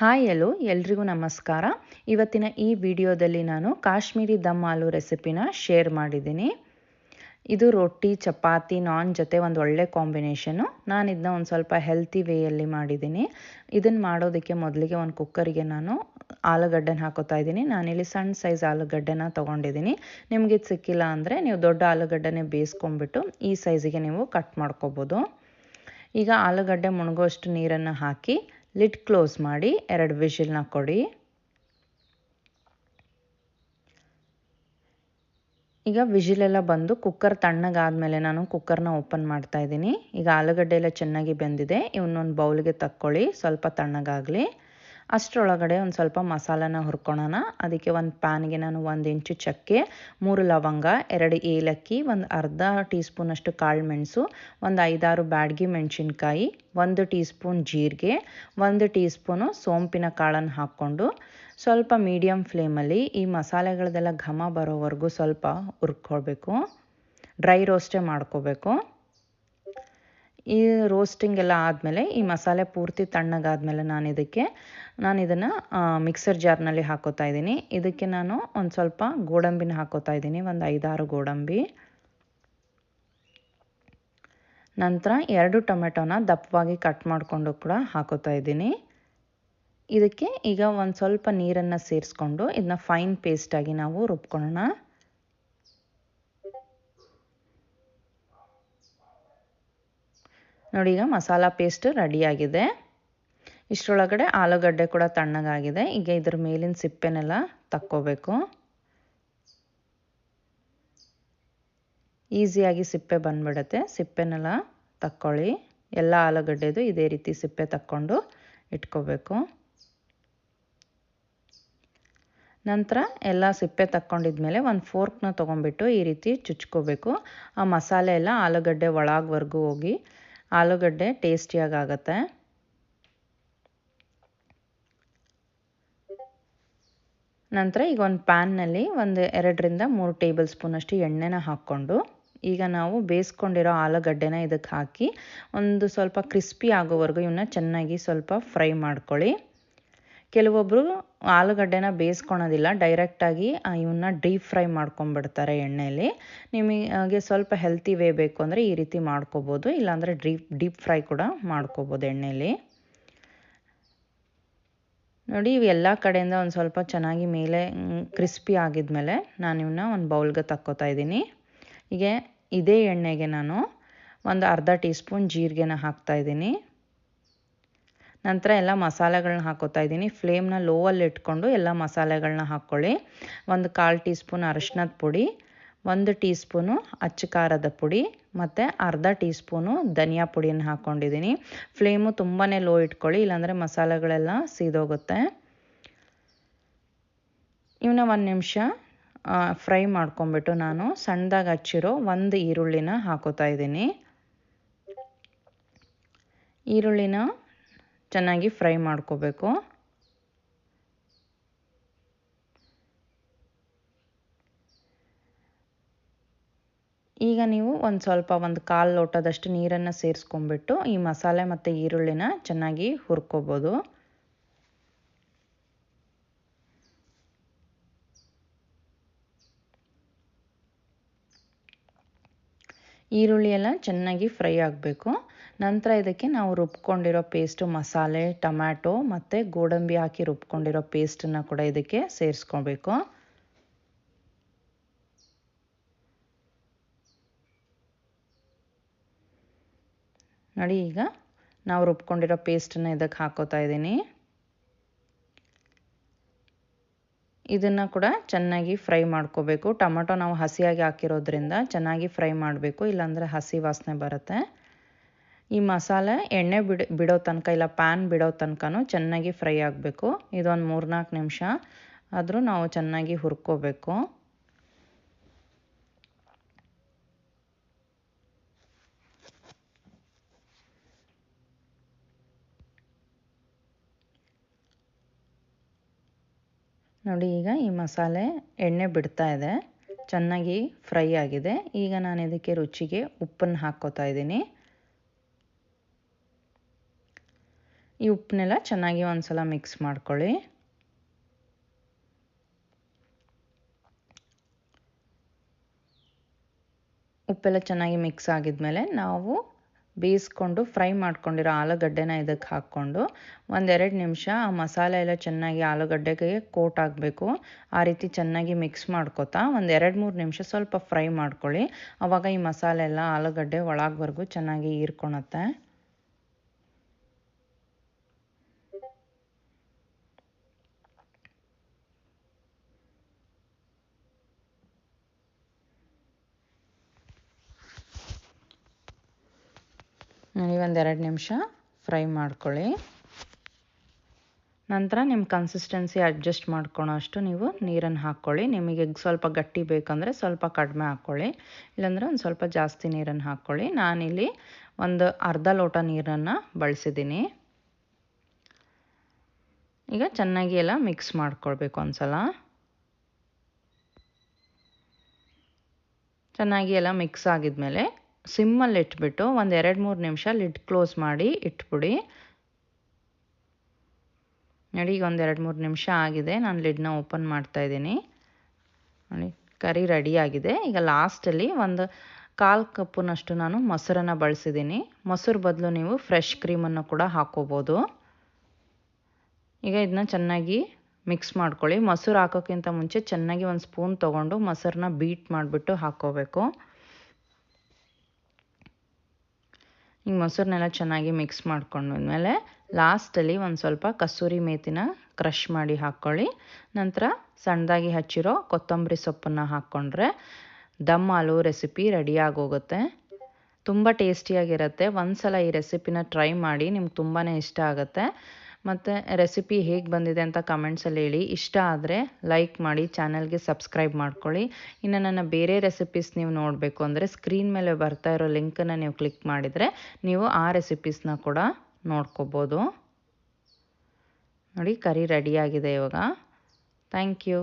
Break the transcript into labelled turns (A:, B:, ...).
A: Hi ಎಲ್ಲೋ ಎಲ್ರಿಗೂ ನಮಸ್ಕಾರ. ಇವತ್ತಿನ ಈ ವಿಡಿಯೋದಲ್ಲಿ ನಾನು ಕಾಶ್ಮೀರಿ ದಮ್ ಆಲೂ ರೆಸಿಪಿನ ಶೇರ್ ಮಾಡಿದ್ದೀನಿ. ಇದು ರೊಟ್ಟಿ, ಚಪಾತಿ, ನಾನ್ ಜೊತೆ ಒಂದು ಒಳ್ಳೆ ಕಾಂಬಿನೇಷನು ನಾನು ಇದನ್ನ ಒಂದು ಸ್ವಲ್ಪ ಹೆಲ್ತಿ ವೇಯಲ್ಲಿ ಮಾಡಿದ್ದೀನಿ. ಇದನ್ನು ಮಾಡೋದಕ್ಕೆ ಮೊದಲಿಗೆ ಒಂದು ಕುಕ್ಕರಿಗೆ ನಾನು ಆಲೂಗಡ್ಡೆನ ಹಾಕೋತಾ ಇದ್ದೀನಿ. ನಾನಿಲ್ಲಿ ಸಣ್ಣ ಸೈಜ್ ಆಲೂಗಡ್ಡೆನ ತೊಗೊಂಡಿದ್ದೀನಿ. ನಿಮಗೆ ಇದು ಸಿಕ್ಕಿಲ್ಲ ಅಂದರೆ ನೀವು ದೊಡ್ಡ ಆಲೂಗಡ್ಡೆನೇ ಬೇಯಿಸ್ಕೊಂಡ್ಬಿಟ್ಟು ಈ ಸೈಜಿಗೆ ನೀವು ಕಟ್ ಮಾಡ್ಕೋಬೋದು. ಈಗ ಆಲೂಗಡ್ಡೆ ಮುಣಗೋಷ್ಟು ನೀರನ್ನು ಹಾಕಿ ಲಿಡ್ ಕ್ಲೋಸ್ ಮಾಡಿ ಎರಡು ವಿಷಿಲ್ನ ಕೊಡಿ. ಈಗ ವಿಜಿಲೆಲ್ಲ ಬಂದು ಕುಕ್ಕರ್ ತಣ್ಣಗಾದ್ಮೇಲೆ ನಾನು ಕುಕ್ಕರ್ನ ಓಪನ್ ಮಾಡ್ತಾ ಇದ್ದೀನಿ. ಈಗ ಆಲೂಗಡ್ಡೆ ಎಲ್ಲ ಚೆನ್ನಾಗಿ ಬೆಂದಿದೆ. ಇವನ್ನೊಂದು ಬೌಲ್ಗೆ ತಕ್ಕೊಳ್ಳಿ. ಸ್ವಲ್ಪ ತಣ್ಣಗಾಗಲಿ. ಅಷ್ಟರೊಳಗಡೆ ಒಂದು ಸ್ವಲ್ಪ ಮಸಾಲನ ಹುರ್ಕೊಳ್ಳೋಣ ಅದಕ್ಕೆ ಒಂದು ಪ್ಯಾನ್ಗೆ ನಾನು ಒಂದು ಇಂಚು ಚಕ್ಕೆ, ಮೂರು ಲವಂಗ, ಎರಡು ಏಲಕ್ಕಿ, ಒಂದು ಅರ್ಧ ಟೀ ಸ್ಪೂನಷ್ಟು ಕಾಳು ಮೆಣಸು, ಒಂದು ಐದಾರು ಬ್ಯಾಡ್ಗಿ ಮೆಣಸಿನ್ಕಾಯಿ, ಒಂದು ಟೀ ಸ್ಪೂನ್ ಜೀರಿಗೆ, ಒಂದು ಟೀ ಸ್ಪೂನು ಸೋಂಪಿನ ಕಾಳನ್ನು ಹಾಕ್ಕೊಂಡು ಸ್ವಲ್ಪ ಮೀಡಿಯಮ್ ಫ್ಲೇಮಲ್ಲಿ ಈ ಮಸಾಲೆಗಳದೆಲ್ಲ ಘಮ ಬರೋವರೆಗೂ ಸ್ವಲ್ಪ ಹುರ್ಕೊಳ್ಬೇಕು. ಡ್ರೈ ರೋಸ್ಟೇ ಮಾಡ್ಕೋಬೇಕು. ಈ ರೋಸ್ಟಿಂಗ್ ಎಲ್ಲ ಆದಮೇಲೆ, ಈ ಮಸಾಲೆ ಪೂರ್ತಿ ತಣ್ಣಗಾದ್ಮೇಲೆ ನಾನು ಇದಕ್ಕೆ, ನಾನು ಇದನ್ನು ಮಿಕ್ಸರ್ ಜಾರ್ನಲ್ಲಿ ಹಾಕೋತಾ ಇದ್ದೀನಿ. ಇದಕ್ಕೆ ನಾನು ಒಂದು ಸ್ವಲ್ಪ ಗೋಡಂಬಿನ ಹಾಕೋತಾ ಇದ್ದೀನಿ, ಒಂದು ಐದಾರು ಗೋಡಂಬಿ. ನಂತರ ಎರಡು ಟೊಮೆಟೊನ ದಪ್ಪವಾಗಿ ಕಟ್ ಮಾಡಿಕೊಂಡು ಕೂಡ ಹಾಕೋತಾ ಇದ್ದೀನಿ. ಇದಕ್ಕೆ ಈಗ ಒಂದು ಸ್ವಲ್ಪ ನೀರನ್ನು ಸೇರಿಸ್ಕೊಂಡು, ಇದನ್ನ ಫೈನ್ ಪೇಸ್ಟಾಗಿ ನಾವು ರುಬ್ಕೊಳ್ಳೋಣ. ನೋಡಿ ಈಗ ಮಸಾಲ ಪೇಸ್ಟ್ ರೆಡಿಯಾಗಿದೆ ಇಷ್ಟರೊಳಗಡೆ ಆಲೂಗಡ್ಡೆ ಕೂಡ ತಣ್ಣಗಾಗಿದೆ. ಈಗ ಇದ್ರ ಮೇಲಿನ ಸಿಪ್ಪೆನೆಲ್ಲ ತಕ್ಕೋಬೇಕು. ಈಸಿಯಾಗಿ ಸಿಪ್ಪೆ ಬಂದ್ಬಿಡುತ್ತೆ. ಸಿಪ್ಪೆನೆಲ್ಲ ತಕ್ಕೊಳ್ಳಿ. ಎಲ್ಲ ಆಲೂಗಡ್ಡೆದು ಇದೇ ರೀತಿ ಸಿಪ್ಪೆ ತಕ್ಕೊಂಡು ಇಟ್ಕೋಬೇಕು. ನಂತರ ಎಲ್ಲ ಸಿಪ್ಪೆ ತಕ್ಕೊಂಡಿದ್ಮೇಲೆ ಒಂದು ಫೋರ್ಕ್ನ ತೊಗೊಂಡ್ಬಿಟ್ಟು ಈ ರೀತಿ ಚುಚ್ಕೋಬೇಕು. ಆ ಮಸಾಲೆ ಎಲ್ಲ ಆಲೂಗಡ್ಡೆ ಒಳಗವರೆಗೂ ಹೋಗಿ ಆಲೂಗಡ್ಡೆ ಟೇಸ್ಟಿಯಾಗಿ ಆಗುತ್ತೆ ನಂತರ ಈಗ ಒಂದು ಪ್ಯಾನ್ನಲ್ಲಿ ಒಂದು ಎರಡರಿಂದ ಮೂರು ಟೇಬಲ್ ಸ್ಪೂನಷ್ಟು ಎಣ್ಣೆನ ಹಾಕ್ಕೊಂಡು, ಈಗ ನಾವು ಬೇಯಿಸ್ಕೊಂಡಿರೋ ಆಲೂಗಡ್ಡೆನ ಇದಕ್ಕೆ ಹಾಕಿ ಒಂದು ಸ್ವಲ್ಪ ಕ್ರಿಸ್ಪಿ ಆಗೋವರೆಗೂ ಇವನ್ನ ಚೆನ್ನಾಗಿ ಸ್ವಲ್ಪ ಫ್ರೈ ಮಾಡ್ಕೊಳ್ಳಿ. ಕೆಲವೊಬ್ಬರು ಆಲೂಗಡ್ಡೆನ ಬೇಯಿಸ್ಕೊಳೋದಿಲ್ಲ. ಡೈರೆಕ್ಟಾಗಿ ಇವನ್ನ ಡೀಪ್ ಫ್ರೈ ಮಾಡ್ಕೊಂಬಿಡ್ತಾರೆ ಎಣ್ಣೆಯಲ್ಲಿ ನಿಮಗೆ ಸ್ವಲ್ಪ ಹೆಲ್ತಿ ವೇ ಬೇಕು ಅಂದರೆ ಈ ರೀತಿ ಮಾಡ್ಕೋಬೋದು. ಇಲ್ಲಾಂದರೆ ಡೀಪ್ ಡೀಪ್ ಫ್ರೈ ಕೂಡ ಮಾಡ್ಕೋಬೋದು ಎಣ್ಣೆಯಲ್ಲಿ ನೋಡಿ ಇವೆಲ್ಲ ಕಡೆಯಿಂದ ಒಂದು ಸ್ವಲ್ಪ ಚೆನ್ನಾಗಿ ಮೇಲೆ ಕ್ರಿಸ್ಪಿ ಆಗಿದ್ಮೇಲೆ ನಾನು ಇವನ್ನ ಒಂದು ಬೌಲ್ಗೆ ತಕ್ಕೋತಾ ಇದ್ದೀನಿ. ಹೀಗೆ ಇದೇ ಎಣ್ಣೆಗೆ ನಾನು ಒಂದು ಅರ್ಧ ಟೀ ಸ್ಪೂನ್ ಜೀರಿಗೆನ ಹಾಕ್ತಾಯಿದ್ದೀನಿ ನಂತರ ಎಲ್ಲ ಮಸಾಲೆಗಳನ್ನ ಹಾಕೋತಾ ಇದ್ದೀನಿ. ಫ್ಲೇಮ್ನ ಲೋವಲ್ಲಿ ಇಟ್ಕೊಂಡು ಎಲ್ಲ ಮಸಾಲೆಗಳನ್ನ ಹಾಕ್ಕೊಳ್ಳಿ. ಒಂದು ಕಾಲು ಟೀ ಸ್ಪೂನ್ ಅರಿಶಿನದ ಪುಡಿ, ಒಂದು ಟೀ ಸ್ಪೂನು ಅಚ್ಚ ಖಾರದ ಪುಡಿ ಮತ್ತು ಅರ್ಧ ಟೀ ಸ್ಪೂನು ಧನಿಯಾ ಪುಡಿಯನ್ನು ಹಾಕ್ಕೊಂಡಿದ್ದೀನಿ. ಫ್ಲೇಮು ತುಂಬಾ ಲೋ ಇಟ್ಕೊಳ್ಳಿ, ಇಲ್ಲಾಂದರೆ ಮಸಾಲೆಗಳೆಲ್ಲ ಸೀದೋಗುತ್ತೆ. ಇವನ್ನ ಒಂದು ನಿಮಿಷ ಫ್ರೈ ಮಾಡ್ಕೊಂಬಿಟ್ಟು ನಾನು ಸಣ್ಣದಾಗಿ ಹಚ್ಚಿರೋ ಒಂದು ಈರುಳ್ಳಿನ ಹಾಕೋತಾ ಇದ್ದೀನಿ. ಈರುಳ್ಳಿನ ಚೆನ್ನಾಗಿ ಫ್ರೈ ಮಾಡ್ಕೋಬೇಕು. ಈಗ ನೀವು ಒಂದು ಸ್ವಲ್ಪ ಒಂದು ಕಾಲು ಲೋಟದಷ್ಟು ನೀರನ್ನು ಸೇರಿಸ್ಕೊಂಡ್ಬಿಟ್ಟು ಈ ಮಸಾಲೆ ಮತ್ತು ಈರುಳ್ಳಿನ ಚೆನ್ನಾಗಿ ಹುರ್ಕೋಬೋದು. ಈರುಳ್ಳಿ ಎಲ್ಲ ಚೆನ್ನಾಗಿ ಫ್ರೈ ಆಗಬೇಕು. ನಂತರ ಇದಕ್ಕೆ ನಾವು ರುಬ್ಕೊಂಡಿರೋ ಪೇಸ್ಟು ಮಸಾಲೆ, ಟೊಮ್ಯಾಟೊ ಮತ್ತು ಗೋಡಂಬಿ ಹಾಕಿ ರುಬ್ಕೊಂಡಿರೋ ಪೇಸ್ಟನ್ನು ಕೂಡ ಇದಕ್ಕೆ ಸೇರಿಸ್ಕೊಬೇಕು. ನೋಡಿ ಈಗ ನಾವು ರುಬ್ಕೊಂಡಿರೋ ಪೇಸ್ಟನ್ನು ಇದಕ್ಕೆ ಹಾಕೋತಾ ಇದ್ದೀನಿ. ಇದನ್ನು ಕೂಡ ಚೆನ್ನಾಗಿ ಫ್ರೈ ಮಾಡ್ಕೋಬೇಕು. ಟೊಮೆಟೊ ನಾವು ಹಸಿಯಾಗಿ ಹಾಕಿರೋದ್ರಿಂದ ಚೆನ್ನಾಗಿ ಫ್ರೈ ಮಾಡಬೇಕು, ಇಲ್ಲಾಂದರೆ ಹಸಿ ವಾಸನೆ ಬರುತ್ತೆ. ಈ ಮಸಾಲೆ ಎಣ್ಣೆ ಬಿಡ, ಬಿಡೋ ತನಕ ಇಲ್ಲ, ಪ್ಯಾನ್ ಬಿಡೋ ತನಕನೂ ಚೆನ್ನಾಗಿ ಫ್ರೈ ಆಗಬೇಕು. ಇದೊಂದು ಮೂರ್ನಾಲ್ಕು ನಿಮಿಷ ಆದರೂ ನಾವು ಚೆನ್ನಾಗಿ ಹುರ್ಕೋಬೇಕು. ನೋಡಿ, ಈಗ ಈ ಮಸಾಲೆ ಎಣ್ಣೆ ಬಿಡ್ತಾ ಇದೆ. ಚೆನ್ನಾಗಿ ಫ್ರೈ ಆಗಿದೆ. ಈಗ ನಾನು ಇದಕ್ಕೆ ರುಚಿಗೆ ಉಪ್ಪನ್ನು ಹಾಕ್ಕೋತಾ ಇದ್ದೀನಿ. ಈ ಉಪ್ಪನ್ನೆಲ್ಲ ಚೆನ್ನಾಗಿ ಒಂದು ಸಲ ಮಿಕ್ಸ್ ಮಾಡ್ಕೊಳ್ಳಿ. ಉಪ್ಪೆಲ್ಲ ಚೆನ್ನಾಗಿ ಮಿಕ್ಸ್ ಆಗಿದ್ಮೇಲೆ ನಾವು ಬೇಯಿಸ್ಕೊಂಡು ಫ್ರೈ ಮಾಡ್ಕೊಂಡಿರೋ ಆಲೂಗಡ್ಡೆನ ಇದಕ್ಕೆ ಹಾಕ್ಕೊಂಡು ಒಂದೆರಡು ನಿಮಿಷ ಆ ಮಸಾಲೆ ಎಲ್ಲ ಚೆನ್ನಾಗಿ ಆಲೂಗಡ್ಡೆಗೆ ಕೋಟ್ ಆಗಬೇಕು ಆ ರೀತಿ ಚೆನ್ನಾಗಿ ಮಿಕ್ಸ್ ಮಾಡ್ಕೊತಾ ಒಂದು ಎರಡು ಮೂರು ನಿಮಿಷ ಸ್ವಲ್ಪ ಫ್ರೈ ಮಾಡ್ಕೊಳ್ಳಿ. ಆವಾಗ ಈ ಮಸಾಲೆ ಎಲ್ಲ ಆಲೂಗಡ್ಡೆ ಒಳಗ್ವರೆಗೂ ಚೆನ್ನಾಗಿ ಹೀರ್ಕೊಳತ್ತೆ ನೋಡಿ ಎರಡು ನಿಮಿಷ ಫ್ರೈ ಮಾಡ್ಕೊಳ್ಳಿ. ನಂತರ ನಿಮ್ಮ ಕನ್ಸಿಸ್ಟೆನ್ಸಿ ಅಡ್ಜಸ್ಟ್ ಮಾಡ್ಕೊಳೋ ಅಷ್ಟು ನೀವು ನೀರನ್ನು ಹಾಕ್ಕೊಳ್ಳಿ ನಿಮಗೆ ಸ್ವಲ್ಪ ಗಟ್ಟಿ ಬೇಕಂದರೆ ಸ್ವಲ್ಪ ಕಡಿಮೆ ಹಾಕ್ಕೊಳ್ಳಿ ಇಲ್ಲಾಂದರೆ ಒಂದು ಸ್ವಲ್ಪ ಜಾಸ್ತಿ ನೀರನ್ನು ಹಾಕ್ಕೊಳ್ಳಿ ನಾನಿಲ್ಲಿ ಒಂದು ಅರ್ಧ ಲೋಟ ನೀರನ್ನು ಬಳಸಿದ್ದೀನಿ. ಈಗ ಚೆನ್ನಾಗಿ ಎಲ್ಲ ಮಿಕ್ಸ್ ಮಾಡ್ಕೊಳ್ಬೇಕು ಒಂದ್ಸಲ. ಚೆನ್ನಾಗಿ ಎಲ್ಲ ಮಿಕ್ಸ್ ಆಗಿದ್ಮೇಲೆ ಸಿಮ್ಮಲ್ಲಿ ಇಟ್ಬಿಟ್ಟು ಒಂದು ಎರಡು ಮೂರು ನಿಮಿಷ ಲಿಡ್ ಕ್ಲೋಸ್ ಮಾಡಿ ಇಟ್ಬಿಡಿ. ನೋಡಿ, ಈಗ ಒಂದು ಎರಡು ಮೂರು ನಿಮಿಷ ಆಗಿದೆ. ನಾನು ಲಿಡ್ನ ಓಪನ್ ಮಾಡ್ತಾ ಇದ್ದೀನಿ. ನೋಡಿ, ಕರಿ ರೆಡಿ ಆಗಿದೆ. ಈಗ ಲಾಸ್ಟಲ್ಲಿ ಒಂದು ಕಾಲು ಕಪ್ಪುನಷ್ಟು ನಾನು ಮೊಸರನ್ನು ಬಳಸಿದ್ದೀನಿ. ಮೊಸರು ಬದಲು ನೀವು ಫ್ರೆಶ್ ಕ್ರೀಮನ್ನು ಕೂಡ ಹಾಕೋಬೋದು. ಈಗ ಇದನ್ನ ಚೆನ್ನಾಗಿ ಮಿಕ್ಸ್ ಮಾಡ್ಕೊಳ್ಳಿ. ಮೊಸರು ಹಾಕೋಕ್ಕಿಂತ ಮುಂಚೆ ಚೆನ್ನಾಗಿ ಒಂದು ಸ್ಪೂನ್ ತೊಗೊಂಡು ಮೊಸರನ್ನ ಬೀಟ್ ಮಾಡಿಬಿಟ್ಟು ಹಾಕ್ಕೋಬೇಕು ಈಗ ಮೊಸರನ್ನೆಲ್ಲ ಚೆನ್ನಾಗಿ ಮಿಕ್ಸ್ ಮಾಡ್ಕೊಂಡ್ಮೇಲೆ ಲಾಸ್ಟಲ್ಲಿ ಒಂದು ಸ್ವಲ್ಪ ಕಸೂರಿ ಮೇತಿನ ಕ್ರಷ್ ಮಾಡಿ ಹಾಕ್ಕೊಳ್ಳಿ ನಂತರ ಸಣ್ಣದಾಗಿ ಹಚ್ಚಿರೋ ಕೊತ್ತಂಬರಿ ಸೊಪ್ಪನ್ನು ಹಾಕ್ಕೊಂಡ್ರೆ ದಮ್ ಆಲೂ ರೆಸಿಪಿ ರೆಡಿಯಾಗೋಗುತ್ತೆ ತುಂಬ ಟೇಸ್ಟಿಯಾಗಿರುತ್ತೆ ಒಂದು ಸಲ ಈ ರೆಸಿಪಿನ ಟ್ರೈ ಮಾಡಿ ನಿಮ್ಗೆ ತುಂಬಾ ಇಷ್ಟ ಆಗುತ್ತೆ. ಮತ್ತು ರೆಸಿಪಿ ಹೇಗೆ ಬಂದಿದೆ ಅಂತ ಕಮೆಂಟ್ಸಲ್ಲಿ ಹೇಳಿ. ಇಷ್ಟ ಆದರೆ ಲೈಕ್ ಮಾಡಿ ಚಾನಲ್ಗೆ ಸಬ್ಸ್ಕ್ರೈಬ್ ಮಾಡ್ಕೊಳ್ಳಿ. ಇನ್ನು ನನ್ನ ಬೇರೆ ರೆಸಿಪೀಸ್ ನೀವು ನೋಡಬೇಕು ಅಂದರೆ ಸ್ಕ್ರೀನ್ ಮೇಲೆ ಬರ್ತಾ ಇರೋ ಲಿಂಕನ್ನು ನೀವು ಕ್ಲಿಕ್ ಮಾಡಿದರೆ ನೀವು ಆ ರೆಸಿಪೀಸ್ನ ಕೂಡ ನೋಡ್ಕೋಬೋದು. ನೋಡಿ ಕರಿ ರೆಡಿಯಾಗಿದೆ ಇವಾಗ. Thank you